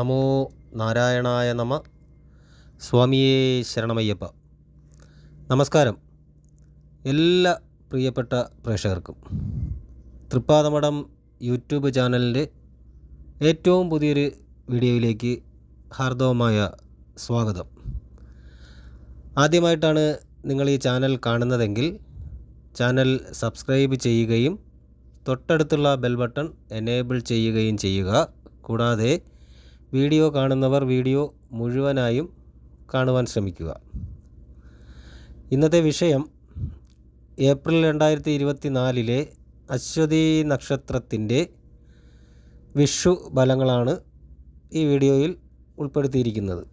നമോ നാരായണായ നമ. സ്വാമിയേ ശരണമയ്യപ്പ. നമസ്കാരം. എല്ലാ പ്രിയപ്പെട്ട പ്രേക്ഷകർക്കും. തൃപ്പാദമഠം യൂട്യൂബ് ചാനലിന്റെ ഏറ്റവും പുതിയൊരു വീഡിയോയിലേക്ക് ഹാർദവമായ സ്വാഗതം. ആദ്യമായിട്ടാണ് നിങ്ങൾ ഈ ചാനൽ കാണുന്നതെങ്കിൽ ചാനൽ സബ്സ്ക്രൈബ് ചെയ്യുകയും തൊട്ടടുത്തുള്ള ബെൽ ബട്ടൺ എനേബിൾ ചെയ്യുകയും ചെയ്യുക. കൂടാതെ വീഡിയോ കാണുന്നവർ വീഡിയോ മുഴുവനായും കാണുവാൻ ശ്രമിക്കുക. ഇന്നത്തെ വിഷയം ഏപ്രിൽ രണ്ടായിരത്തി ഇരുപത്തി നാലിലെ അശ്വതി നക്ഷത്രത്തിന്റെ വിഷു ഫലങ്ങളാണ് ഈ വീഡിയോയിൽ ഉൾപ്പെടുത്തിയിരിക്കുന്നത്.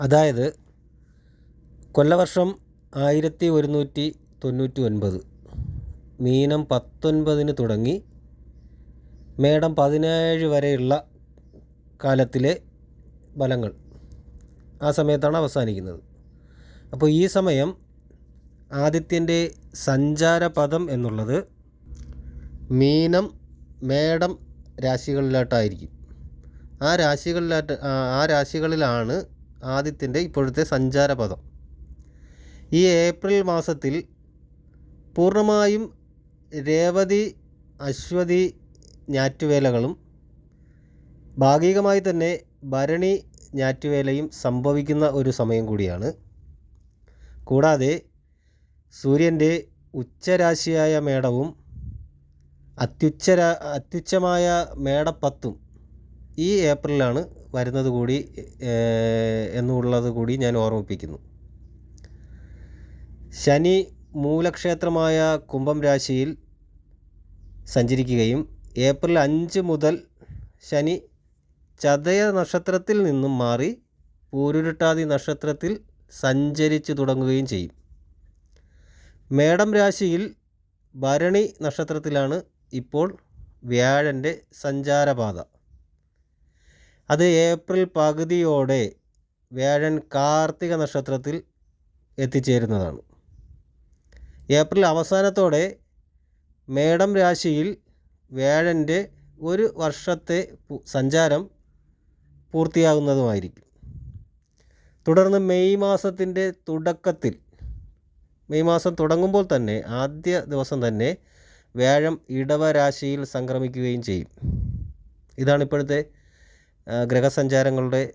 അതായത് കൊല്ലവർഷം ആയിരത്തി ഒരുന്നൂറ്റി തൊണ്ണൂറ്റി ഒൻപത് മീനം പത്തൊൻപതിന് തുടങ്ങി മേടം പതിനേഴ് വരെയുള്ള കാലത്തിലെ ഫലങ്ങൾ ആ സമയത്താണ് അവസാനിക്കുന്നത്. അപ്പോൾ ഈ സമയം ആദിത്യന്റെ സഞ്ചാരപദം എന്നുള്ളത് മീനം മേടം രാശികളിലായിട്ടായിരിക്കും. ആ രാശികളിലായിട്ട് ആ രാശികളിലാണ് ആദിത്യന്റെ ഇപ്പോഴത്തെ സഞ്ചാരപദം ഈ ഏപ്രിൽ മാസത്തിൽ പൂർണമായും രേവതി അശ്വതി ഞാറ്റുവേലകളും ഭാഗികമായി തന്നെ ഭരണി ഞാറ്റുവേലയും സംഭവിക്കുന്ന ഒരു സമയം കൂടിയാണ്. കൂടാതെ സൂര്യന്റെ ഉച്ചരാശിയായ മേടവും അത്യുച്ചര അത്യുച്ചമായ മേടപ്പത്തും ഈ ഏപ്രിലാണ് വരുന്നത് കൂടി എന്നുള്ളത് കൂടി ഞാൻ ഓർമ്മിപ്പിക്കുന്നു. ശനി മൂലക്ഷേത്രമായ കുംഭം രാശിയിൽ സഞ്ചരിക്കുകയും ഏപ്രിൽ അഞ്ച് മുതൽ ശനി ചതയ നക്ഷത്രത്തിൽ നിന്നും മാറി പൂരുരുട്ടാതി നക്ഷത്രത്തിൽ സഞ്ചരിച്ചു തുടങ്ങുകയും ചെയ്യും. മേടം രാശിയിൽ ഭരണി നക്ഷത്രത്തിലാണ് ഇപ്പോൾ വ്യാഴന്റെ സഞ്ചാരപാത. അത് ഏപ്രിൽ പകുതിയോടെ വ്യാഴൻ കാർത്തിക നക്ഷത്രത്തിൽ എത്തിച്ചേരുന്നതാണ്. ഏപ്രിൽ അവസാനത്തോടെ മേടം രാശിയിൽ വ്യാഴന്റെ ഒരു വർഷത്തെ സഞ്ചാരം പൂർത്തിയാകുന്നതുമായിരിക്കും. തുടർന്ന് മെയ് മാസത്തിന്റെ തുടക്കത്തിൽ മെയ് മാസം തുടങ്ങുമ്പോൾ തന്നെ ആദ്യ ദിവസം തന്നെ വ്യാഴം ഇടവരാശിയിൽ സംക്രമിക്കുകയും ചെയ്യും. ഇതാണ് ഇപ്പോഴത്തെ ഗ്രഹസഞ്ചാരങ്ങളുടെ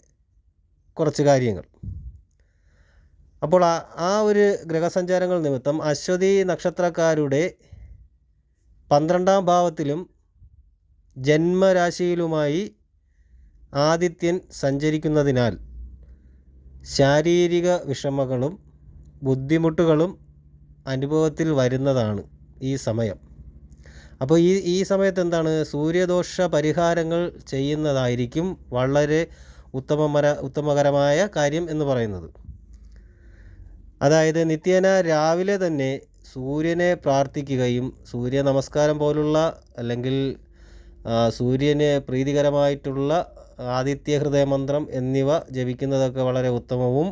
കുറച്ച് കാര്യങ്ങൾ. അപ്പോൾ ആ ആ ഒരു ഗ്രഹസഞ്ചാരങ്ങൾ നിമിത്തം അശ്വതി നക്ഷത്രക്കാരുടെ പന്ത്രണ്ടാം ഭാവത്തിലും ജന്മരാശിയിലുമായി ആദിത്യൻ സഞ്ചരിക്കുന്നതിനാൽ ശാരീരിക വിഷമങ്ങളും ബുദ്ധിമുട്ടുകളും അനുഭവത്തിൽ വരുന്നതാണ് ഈ സമയം. അപ്പോൾ ഈ ഈ സമയത്ത് എന്താണ്? സൂര്യദോഷ പരിഹാരങ്ങൾ ചെയ്യുന്നതായിരിക്കും വളരെ ഉത്തമമര ഉത്തമകരമായ കാര്യം എന്ന് പറയുന്നത്. അതായത് നിത്യേന രാവിലെ തന്നെ സൂര്യനെ പ്രാർത്ഥിക്കുകയും സൂര്യ നമസ്കാരം പോലുള്ള അല്ലെങ്കിൽ സൂര്യന് പ്രീതികരമായിട്ടുള്ള ആദിത്യ ഹൃദയ മന്ത്രം എന്നിവ ജപിക്കുന്നതൊക്കെ വളരെ ഉത്തമവും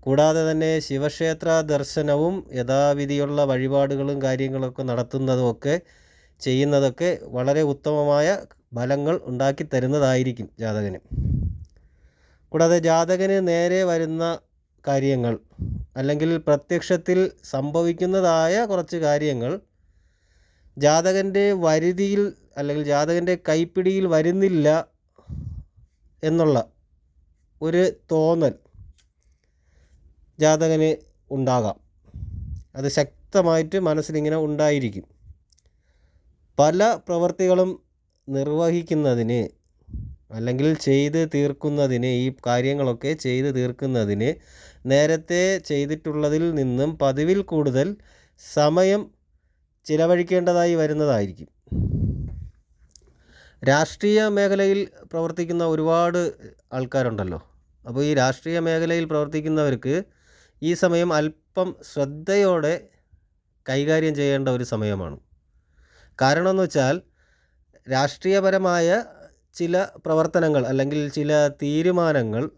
കൂടാതെ തന്നെ ശിവക്ഷേത്ര ദർശനവും യഥാവിധിയുള്ള വഴിപാടുകളും കാര്യങ്ങളൊക്കെ നടത്തുന്നതുമൊക്കെ ചെയ്യുന്നതൊക്കെ വളരെ ഉത്തമമായ ഫലങ്ങൾ ഉണ്ടാക്കി തരുന്നതായിരിക്കും ജാതകന്. കൂടാതെ ജാതകന് നേരെ വരുന്ന കാര്യങ്ങൾ അല്ലെങ്കിൽ പ്രത്യക്ഷത്തിൽ സംഭവിക്കുന്നതായ കുറച്ച് കാര്യങ്ങൾ ജാതകന്റെ വരുതിയിൽ അല്ലെങ്കിൽ ജാതകന്റെ കൈപ്പിടിയിൽ വരുന്നില്ല എന്നുള്ള ഒരു തോന്നൽ ജാതകന് ഉണ്ടാകാം. അത് ശക്തമായിട്ട് മനസ്സിലിങ്ങനെ ഉണ്ടായിരിക്കും. പല പ്രവൃത്തികളും നിർവഹിക്കുന്നതിന് അല്ലെങ്കിൽ ചെയ്ത് തീർക്കുന്നതിന് ഈ കാര്യങ്ങളൊക്കെ ചെയ്ത് തീർക്കുന്നതിന് നേരത്തെ ചെയ്തിട്ടുള്ളതിൽ നിന്നും പതിവിൽ കൂടുതൽ സമയം ചിലവഴിക്കേണ്ടതായി വരുന്നതായിരിക്കും. രാഷ്ട്രീയ മേഖലയിൽ പ്രവർത്തിക്കുന്ന ഒരുപാട് ആൾക്കാരുണ്ടല്ലോ. അപ്പോൾ ഈ രാഷ്ട്രീയ മേഖലയിൽ പ്രവർത്തിക്കുന്നവർക്ക് ഈ സമയം അല്പം ശ്രദ്ധയോടെ കൈകാര്യം ചെയ്യേണ്ട ഒരു സമയമാണ്. കാരണം എന്ന് വെച്ചാൽ രാഷ്ട്രീയപരമായ ചില പ്രവർത്തനങ്ങൾ അല്ലെങ്കിൽ ചില തീരുമാനങ്ങൾ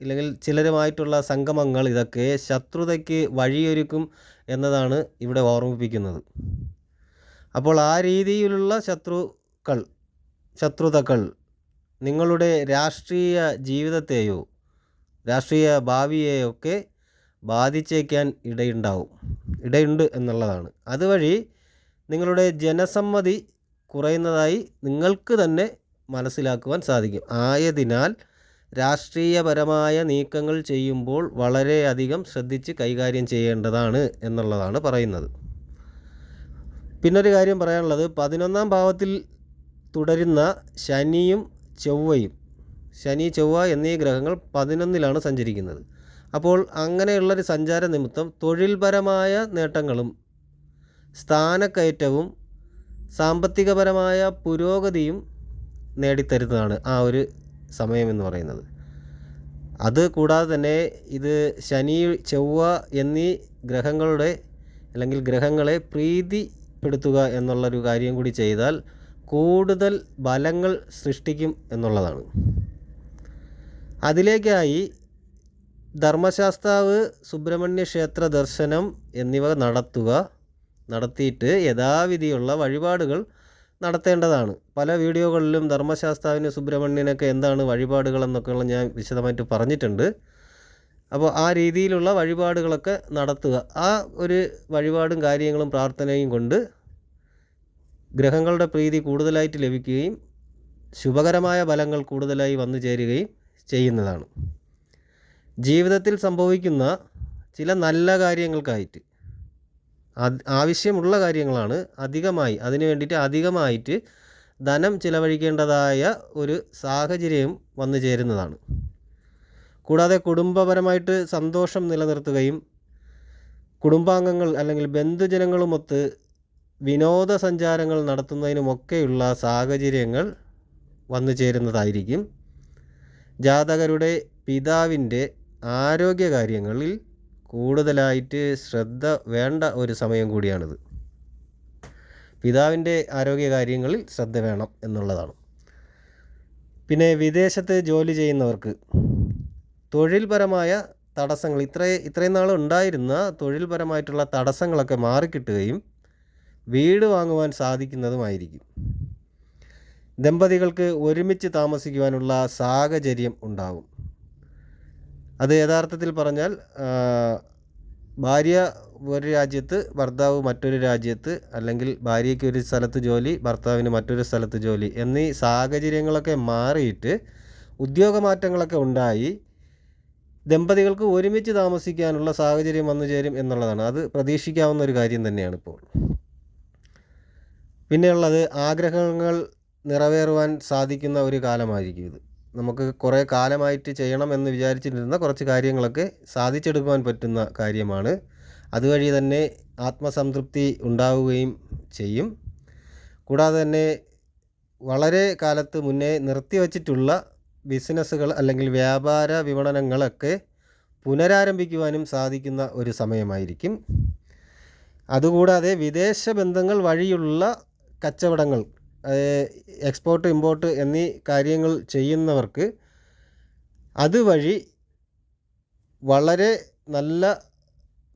ഇല്ലെങ്കിൽ ചിലരുമായിട്ടുള്ള സംഗമങ്ങൾ ഇതൊക്കെ ശത്രുതയ്ക്ക് വഴിയൊരുക്കും എന്നതാണ് ഇവിടെ ഓർമ്മിപ്പിക്കുന്നത്. അപ്പോൾ ആ രീതിയിലുള്ള ശത്രുക്കൾ ശത്രുതകൾ നിങ്ങളുടെ രാഷ്ട്രീയ ജീവിതത്തെയോ രാഷ്ട്രീയ ഭാവിയെയൊക്കെ ബാധിച്ചേക്കാൻ ഇടയുണ്ടാവും ഇടയുണ്ട് എന്നുള്ളതാണ്. അതുവഴി നിങ്ങളുടെ ജനസമ്മതി കുറയുന്നതായി നിങ്ങൾക്ക് തന്നെ മനസ്സിലാക്കുവാൻ സാധിക്കും. ആയതിനാൽ രാഷ്ട്രീയപരമായ നീക്കങ്ങൾ ചെയ്യുമ്പോൾ വളരെയധികം ശ്രദ്ധിച്ച് കൈകാര്യം ചെയ്യേണ്ടതാണ് എന്നുള്ളതാണ് പറയുന്നത്. പിന്നൊരു കാര്യം പറയാനുള്ളത് പതിനൊന്നാം ഭാവത്തിൽ തുടരുന്ന ശനിയും ചൊവ്വയും. ശനി ചൊവ്വ എന്നീ ഗ്രഹങ്ങൾ പതിനൊന്നിലാണ് സഞ്ചരിക്കുന്നത്. അപ്പോൾ അങ്ങനെയുള്ളൊരു സഞ്ചാര നിമിത്തം തൊഴിൽപരമായ നേട്ടങ്ങളും സ്ഥാനക്കയറ്റവും സാമ്പത്തികപരമായ പുരോഗതിയും നേടിത്തരുന്നതാണ് ആ ഒരു സമയമെന്ന് പറയുന്നത്. അത് കൂടാതെ തന്നെ ഇത് ശനി ചൊവ്വ എന്നീ ഗ്രഹങ്ങളുടെ അല്ലെങ്കിൽ ഗ്രഹങ്ങളെ പ്രീതിപ്പെടുത്തുക എന്നുള്ളൊരു കാര്യം കൂടി ചെയ്താൽ കൂടുതൽ ബലങ്ങൾ സൃഷ്ടിക്കും എന്നുള്ളതാണ്. അതിലേക്കായി ധർമ്മശാസ്താവ് സുബ്രഹ്മണ്യ ക്ഷേത്ര ദർശനം എന്നിവ നടത്തുക നടത്തിയിട്ട് യഥാവിധിയുള്ള വഴിപാടുകൾ നടത്തേണ്ടതാണ്. പല വീഡിയോകളിലും ധർമ്മശാസ്താവിന് സുബ്രഹ്മണ്യനൊക്കെ എന്താണ് വഴിപാടുകൾ എന്നൊക്കെയുള്ള ഞാൻ വിശദമായിട്ട് പറഞ്ഞിട്ടുണ്ട്. അപ്പോൾ ആ രീതിയിലുള്ള വഴിപാടുകളൊക്കെ നടത്തുക. ആ ഒരു വഴിപാടും കാര്യങ്ങളും പ്രാർത്ഥനയും കൊണ്ട് ഗ്രഹങ്ങളുടെ പ്രീതി കൂടുതലായിട്ട് ലഭിക്കുകയും ശുഭകരമായ ഫലങ്ങൾ കൂടുതലായി വന്നു ചേരുകയും ചെയ്യുന്നതാണ്. ജീവിതത്തിൽ സംഭവിക്കുന്ന ചില നല്ല കാര്യങ്ങൾക്കായിട്ട് ആവശ്യമുള്ള കാര്യങ്ങളാണ് അധികമായി അതിന് വേണ്ടിയിട്ട് അധികമായിട്ട് ധനം ചിലവഴിക്കേണ്ടതായ ഒരു സാഹചര്യം വന്നു ചേരുന്നതാണ്. കൂടാതെ കുടുംബപരമായിട്ട് സന്തോഷം നിലനിർത്തുകയും കുടുംബാംഗങ്ങൾ അല്ലെങ്കിൽ ബന്ധുജനങ്ങളുമൊത്ത് വിനോദസഞ്ചാരങ്ങൾ നടത്തുന്നതിനുമൊക്കെയുള്ള സാഹചര്യങ്ങൾ വന്നു ചേരുന്നതായിരിക്കും. ജാതകരുടെ പിതാവിന്റെ ആരോഗ്യകാര്യങ്ങളിൽ കൂടുതലായിട്ട് ശ്രദ്ധ വേണ്ട ഒരു സമയം കൂടിയാണിത്. പിതാവിന്റെ ആരോഗ്യകാര്യങ്ങളിൽ ശ്രദ്ധ വേണം എന്നുള്ളതാണ്. പിന്നെ വിദേശത്ത് ജോലി ചെയ്യുന്നവർക്ക് തൊഴിൽപരമായ തടസ്സങ്ങൾ ഇത്ര ഇത്രയും നാൾ ഉണ്ടായിരുന്ന തൊഴിൽപരമായിട്ടുള്ള തടസ്സങ്ങളൊക്കെ മാറിക്കിട്ടുകയും വീട് വാങ്ങുവാൻ സാധിക്കുന്നതുമായിരിക്കും. ദമ്പതികൾക്ക് ഒരുമിച്ച് താമസിക്കുവാനുള്ള സാഹചര്യം ഉണ്ടാവും. അത് യഥാർത്ഥത്തിൽ പറഞ്ഞാൽ ഭാര്യ ഒരു രാജ്യത്ത് ഭർത്താവ് മറ്റൊരു രാജ്യത്ത് അല്ലെങ്കിൽ ഭാര്യയ്ക്ക് ഒരു സ്ഥലത്ത് ജോലി ഭർത്താവിന് മറ്റൊരു സ്ഥലത്ത് ജോലി എന്നീ സാഹചര്യങ്ങളൊക്കെ മാറിയിട്ട് ഉദ്യോഗമാറ്റങ്ങളൊക്കെ ഉണ്ടായി ദമ്പതികൾക്ക് ഒരുമിച്ച് താമസിക്കാനുള്ള സാഹചര്യം വന്നു ചേരും എന്നുള്ളതാണ്. അത് പ്രതീക്ഷിക്കാവുന്ന ഒരു കാര്യം തന്നെയാണ് ഇപ്പോൾ. പിന്നെയുള്ളത് ആഗ്രഹങ്ങൾ നിറവേറുവാൻ സാധിക്കുന്ന ഒരു കാലമായിരിക്കും ഇത്. നമുക്ക് കുറേ കാലമായിട്ട് ചെയ്യണം എന്ന് വിചാരിച്ചിരുന്ന കുറച്ച് കാര്യങ്ങളൊക്കെ സാധിച്ചെടുക്കുവാൻ പറ്റുന്ന കാര്യമാണ്. അതുവഴി തന്നെ ആത്മസംതൃപ്തി ഉണ്ടാവുകയും ചെയ്യും. കൂടാതെ തന്നെ വളരെ കാലത്ത് മുന്നേ നിർത്തിവച്ചിട്ടുള്ള ബിസിനസ്സുകൾ അല്ലെങ്കിൽ വ്യാപാര വിപണനങ്ങളൊക്കെ പുനരാരംഭിക്കുവാനും സാധിക്കുന്ന ഒരു സമയമായിരിക്കും. അതുകൂടാതെ വിദേശ ബന്ധങ്ങൾ വഴിയുള്ള കച്ചവടങ്ങൾ എക്സ്പോർട്ട് ഇമ്പോർട്ട് എന്നീ കാര്യങ്ങൾ ചെയ്യുന്നവർക്ക് അതുവഴി വളരെ നല്ല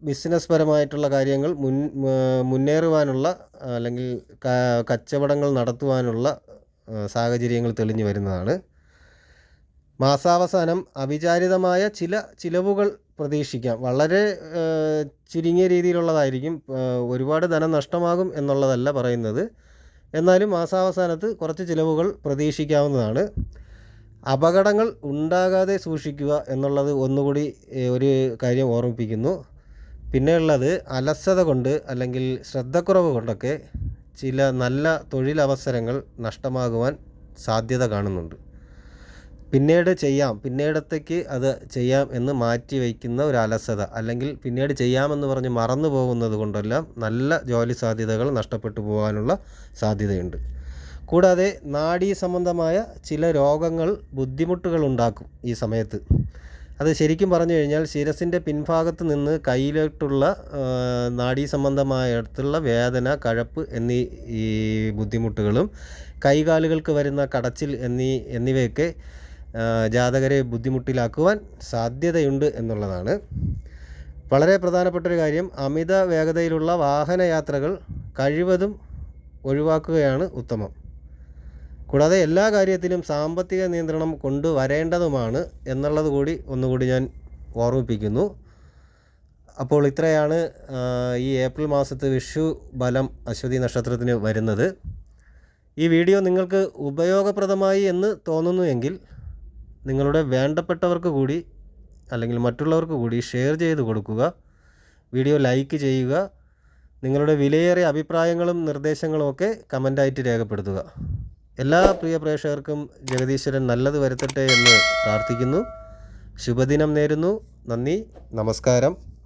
ബിസിനസ് പരമായിട്ടുള്ള കാര്യങ്ങൾ മുൻ മുന്നേറുവാനുള്ള അല്ലെങ്കിൽ കച്ചവടങ്ങൾ നടത്തുവാനുള്ള സാഹചര്യങ്ങൾ തെളിഞ്ഞു വരുന്നതാണ്. മാസാവസാനം അവിചാരിതമായ ചില ചിലവുകൾ പ്രതീക്ഷിക്കാം. വളരെ ചുരുങ്ങിയ രീതിയിലുള്ളതായിരിക്കും ഒരുപാട് ധനം നഷ്ടമാകും എന്നുള്ളതല്ല പറയുന്നത്. എന്നാലും മാസാവസാനത്ത് കുറച്ച് ചിലവുകൾ പ്രതീക്ഷിക്കാവുന്നതാണ്. അപകടങ്ങൾ ഉണ്ടാകാതെ സൂക്ഷിക്കുക എന്നുള്ളത് ഒന്നുകൂടി ഒരു കാര്യം ഓർമ്മിപ്പിക്കുന്നു. പിന്നെയുള്ളത് അലസത കൊണ്ട് അല്ലെങ്കിൽ ശ്രദ്ധക്കുറവ് കൊണ്ടൊക്കെ ചില നല്ല തൊഴിലവസരങ്ങൾ നഷ്ടമാകുവാൻ സാധ്യത കാണുന്നുണ്ട്. പിന്നീട് ചെയ്യാം. പിന്നീടത്തേക്ക് അത് ചെയ്യാം എന്ന് മാറ്റി വയ്ക്കുന്ന ഒരു അലസത. അല്ലെങ്കിൽ പിന്നീട് ചെയ്യാമെന്ന് പറഞ്ഞ് മറന്നു പോകുന്നത് കൊണ്ടെല്ലാം നല്ല ജോലി സാധ്യതകൾ നഷ്ടപ്പെട്ടു പോകാനുള്ള സാധ്യതയുണ്ട്. കൂടാതെ നാഡീ സംബന്ധമായ ചില രോഗങ്ങൾ ബുദ്ധിമുട്ടുകൾ ഉണ്ടാക്കും ഈ സമയത്ത്. അത് ശരിക്കും പറഞ്ഞു കഴിഞ്ഞാൽ ശിരസിന്റെ പിൻഭാഗത്ത് നിന്ന് കയ്യിലോട്ടുള്ള നാഡീ സംബന്ധമായ അടുത്തുള്ള വേദന കഴപ്പ് എന്നീ ഈ ബുദ്ധിമുട്ടുകളും കൈകാലുകൾക്ക് വരുന്ന കടച്ചിൽ എന്നീ എന്നിവയൊക്കെ ജാതകരെ ബുദ്ധിമുട്ടിലാക്കുവാൻ സാധ്യതയുണ്ട് എന്നുള്ളതാണ്. വളരെ പ്രധാനപ്പെട്ടൊരു കാര്യം അമിത വേഗതയിലുള്ള വാഹനയാത്രകൾ കഴിവതും ഒഴിവാക്കുകയാണ് ഉത്തമം. കൂടാതെ എല്ലാ കാര്യത്തിലും സാമ്പത്തിക നിയന്ത്രണം കൊണ്ടുവരേണ്ടതുമാണ് എന്നുള്ളത് കൂടി ഒന്നുകൂടി ഞാൻ ഓർമ്മിപ്പിക്കുന്നു. അപ്പോൾ ഇത്രയാണ് ഈ ഏപ്രിൽ മാസത്തെ വിഷു ബലം അശ്വതി നക്ഷത്രത്തിന് വരുന്നത്. ഈ വീഡിയോ നിങ്ങൾക്ക് ഉപയോഗപ്രദമായി എന്ന് തോന്നുന്നു എങ്കിൽ നിങ്ങളുടെ വേണ്ടപ്പെട്ടവർക്ക് കൂടി അല്ലെങ്കിൽ മറ്റുള്ളവർക്ക് കൂടി ഷെയർ ചെയ്ത് കൊടുക്കുക. വീഡിയോ ലൈക്ക് ചെയ്യുക. നിങ്ങളുടെ വിലയേറിയ അഭിപ്രായങ്ങളും നിർദ്ദേശങ്ങളും ഒക്കെ കമന്റായിട്ട് രേഖപ്പെടുത്തുക. എല്ലാ പ്രിയ പ്രേക്ഷകർക്കും ജഗദീശ്വരൻ നല്ലത് വരുത്തട്ടെ എന്ന് പ്രാർത്ഥിക്കുന്നു. ശുഭദിനം നേരുന്നു. നന്ദി. നമസ്കാരം.